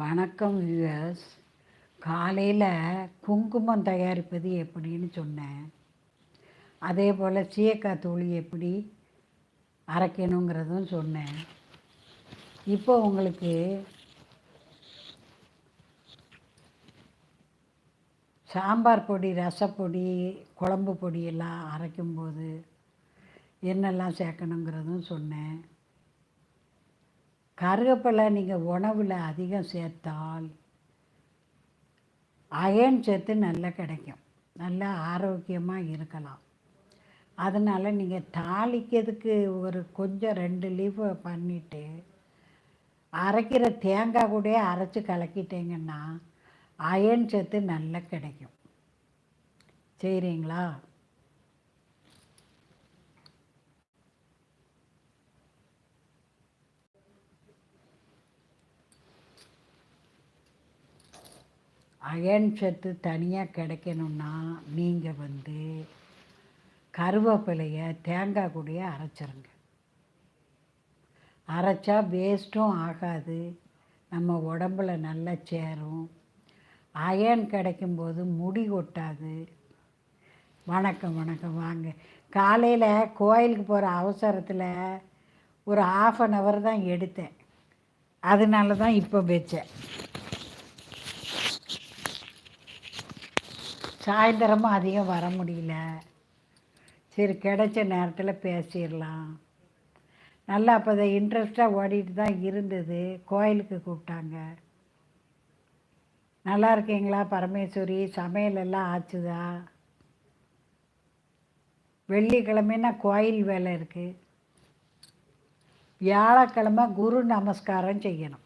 வணக்கம் வியூவர்ஸ் காலையில் குங்குமம் தயாரிப்பது எப்படின்னு சொன்னேன். அதே போல் சீயக்காய் தூளி எப்படி அரைக்கணுங்கிறதும் சொன்னேன். இப்போ உங்களுக்கு சாம்பார் பொடி ரசப்பொடி குழம்பு பொடியெல்லாம் அரைக்கும்போது என்னெல்லாம் சேர்க்கணுங்கிறதும் சொன்னேன். கருவேப்பிலை நீங்கள் உணவில் அதிகம் சேர்த்தால் அயன் சத்து நல்லா கிடைக்கும். நல்லா ஆரோக்கியமாக இருக்கலாம். அதனால் நீங்கள் தாளிக்கிறதுக்கு ஒரு கொஞ்சம் ரெண்டு லீஃபு பண்ணிவிட்டு அரைக்கிற தேங்காய் கூட அரைச்சி கலக்கிட்டீங்கன்னா அயன் சத்து நல்லா கிடைக்கும். சரிங்களா? அயன் சத்து தனியாக கிடைக்கணுன்னா நீங்கள் வந்து கருவேப்பிலையை தேங்காய் கூட அரைச்சிருங்க. அரைச்சா வேஸ்ட்டும் ஆகாது. நம்ம உடம்பில் நல்லா சேரும். அயன் கிடைக்கும்போது முடி கொட்டாது. வணக்கம் வணக்கம். வாங்க. காலையில் கோயிலுக்கு போகிற அவசரத்தில் ஒரு ஆஃப் அன் ஹவர் தான் எடுத்தேன். அதனால தான் இப்போ வச்சேன். சாயந்தரமும் அதிகம் வர முடியல. சரி கிடைச்ச நேரத்தில் பேசிடலாம். நல்லா அப்போ அதை இன்ட்ரெஸ்ட்டாக ஓடிட்டு தான் இருந்தது. கோயிலுக்கு கூப்பிட்டாங்க. நல்லா இருக்கீங்களா பரமேஸ்வரி? சமையல் எல்லாம் ஆச்சுதா? வெள்ளிக்கிழமைனா கோயில் வேலை இருக்குது வியாழக்கிழமை குரு நமஸ்காரம் செய்யணும்.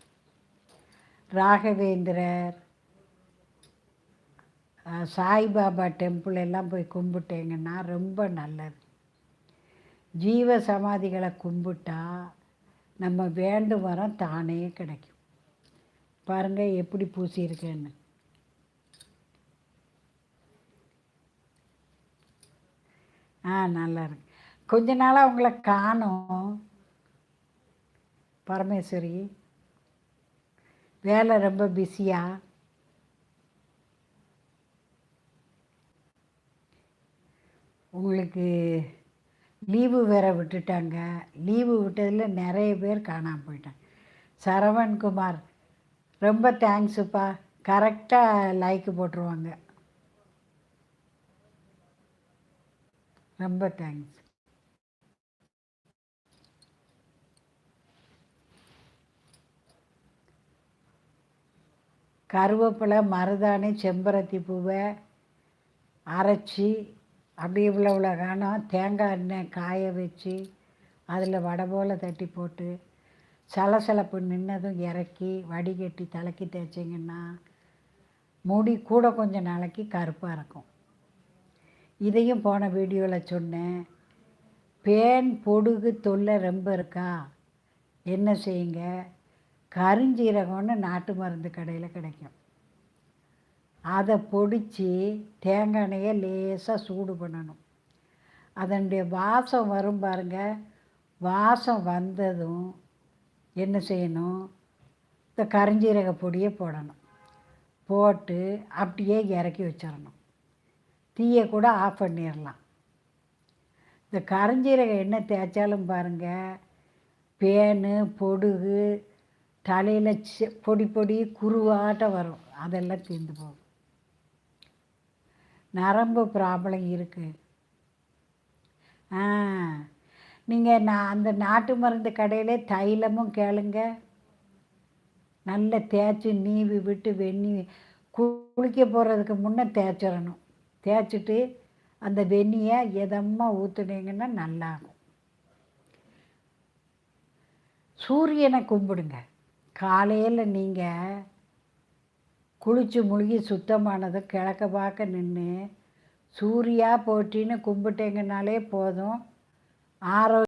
ராகவேந்திரர் சாய்பாபா டெம்பிள் எல்லாம் போய் கும்பிட்டீங்கன்னா ரொம்ப நல்லது. ஜீவ சமாதிகளை கும்பிட்டா நம்ம வேண்டும் வரம் தானே கிடைக்கும். பாருங்கள் எப்படி பூசியிருக்கேன்னு. ஆ நல்லா இருக்கு. கொஞ்ச நாளாக உங்களை காணும். பரமேஸ்வரி வேலை ரொம்ப பிஸியாக உங்களுக்கு லீவு வேற விட்டுட்டாங்க. லீவு விட்டதில் நிறைய பேர் காணாமல் போயிட்டாங்க. சரவண்குமார் ரொம்ப தேங்க்ஸுப்பா. கரெக்டாக லைக்கு போட்டுருவாங்க. ரொம்ப தேங்க்ஸ். கருவேப்பிலை மருதாணி செம்பருத்தி பூவை அரைச்சி அப்படி இவ்வளோ இவ்வளோ காணும். தேங்காய் எண்ணெய் காய வச்சு அதில் வடை போல் தட்டி போட்டு சலசலப்பு நின்னதும் இறக்கி வடிகட்டி தலைக்கி தேய்ச்சிங்கன்னா முடி கூட கொஞ்சம் நாளைக்கு கருப்பாக இருக்கும். இதையும் போன வீடியோவில் சொன்னேன். பேன் பொடுகு தொல்லை ரொம்ப இருக்கா? என்ன செய்யுங்க? கருஞ்சீரகம்னு நாட்டு மருந்து கடையில் கிடைக்கும். அதை பொடித்து தேங்காய் எண்ணெயை லேசாக சூடு பண்ணணும். அதனுடைய வாசம் வரும் பாருங்கள் வாசம் வந்ததும் என்ன செய்யணும்? இந்த கரிஞ்சீரக பொடியை போடணும். போட்டு அப்படியே இறக்கி வச்சிடணும். தீயை கூட ஆஃப் பண்ணிடலாம். இந்த கரிஞ்சீரக எண்ணெய் தேய்ச்சாலும் பாருங்கள் பேனு பொடுகு தலையில் பொடி பொடி குருவாட்டம் வரும். அதெல்லாம் தீர்ந்து போகும். நரம்பு ப்ராப்ளம் இருக்குது ஆ நீங்கள் நான் அந்த நாட்டு மருந்து கடையிலே தைலமும் கேளுங்க. நல்ல தேய்ச்சி நீவி விட்டு வெந்நி குளிக்க போகிறதுக்கு முன்னே தேய்ச்சிடணும். தேய்ச்சிட்டு அந்த வெந்நியை எதமாக ஊற்றுனீங்கன்னா நல்லாகும். சூரியனை கும்பிடுங்க. காலையில் நீங்கள் குளித்து முழுகி சுத்தமானதும் கிழக்க பார்க்க நின்று சூரியா போட்டின்னு கும்பிட்டீங்கனாலே போதும். ஆரோ